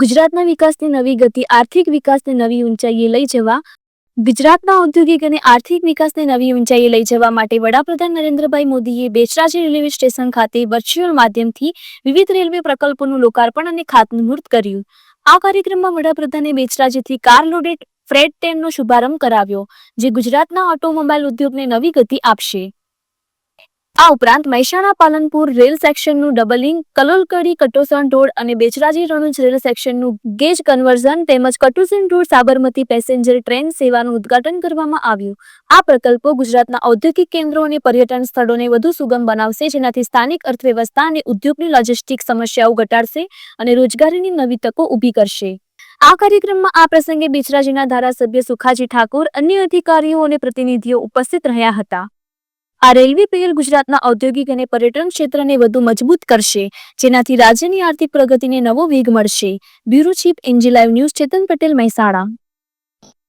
ગુજરાતના વિકાસની નવી ગતિ, આર્થિક વિકાસને નવી ઊંચાઈએ લઈ જવા, ગુજરાતના ઔદ્યોગિક અને આર્થિક વિકાસને નવી ઊંચાઈએ લઈ જવા માટે વડાપ્રધાન નરેન્દ્રભાઈ મોદીએ બેચરાજી રેલવે સ્ટેશન ખાતે વર્ચ્યુઅલ માધ્યમથી વિવિધ રેલવે પ્રકલ્પોનું લોકાર્પણ અને ખાતમુહૂર્ત કર્યું. આ કાર્યક્રમમાં વડાપ્રધાને બેચરાજીથી કાર લોડેડ ફ્રેટ ટ્રેનનો શુભારંભ કરાવ્યો, જે ગુજરાતના ઓટોમોબાઈલ ઉદ્યોગને નવી ગતિ આપશે. આ ઉપરાંત મહેસાણા પાલનપુર રેલ સેક્શનનું ડબલિંગ, કલોલકડી, કટોસણ રોડ અને બેચરાજી રણુજ રેલ સેક્શનનું ગેજ કન્વર્ઝન તેમજ Katosan road Sabarmati passenger train સેવાનું ઉદ્ઘાટન કરવામાં આવ્યું. આ પ્રકલ્પો ગુજરાતના ઔદ્યોગિક કેન્દ્રો અને પર્યટન સ્થળોને વધુ સુગમ બનાવશે, જેનાથી સ્થાનિક અર્થવ્યવસ્થા અને ઉદ્યોગની લોજિસ્ટિક સમસ્યાઓ ઘટાડશે અને રોજગારીની નવી તકો ઊભી કરશે. આ કાર્યક્રમમાં આ પ્રસંગે બેચરાજીના ધારાસભ્ય સુખાજી ઠાકોર, અન્ય અધિકારીઓ અને પ્રતિનિધિઓ ઉપસ્થિત રહ્યા હતા. આ રેલવે પહેલ ગુજરાતના ઔદ્યોગિક અને પર્યટન ક્ષેત્રને વધુ મજબૂત કરશે, જેનાથી રાજ્યની આર્થિક પ્રગતિને નવો વેગ મળશે. બ્યુરો ચીફ એન્જી લાઈવ ન્યૂઝ ચેતન પટેલ મહેસાણા.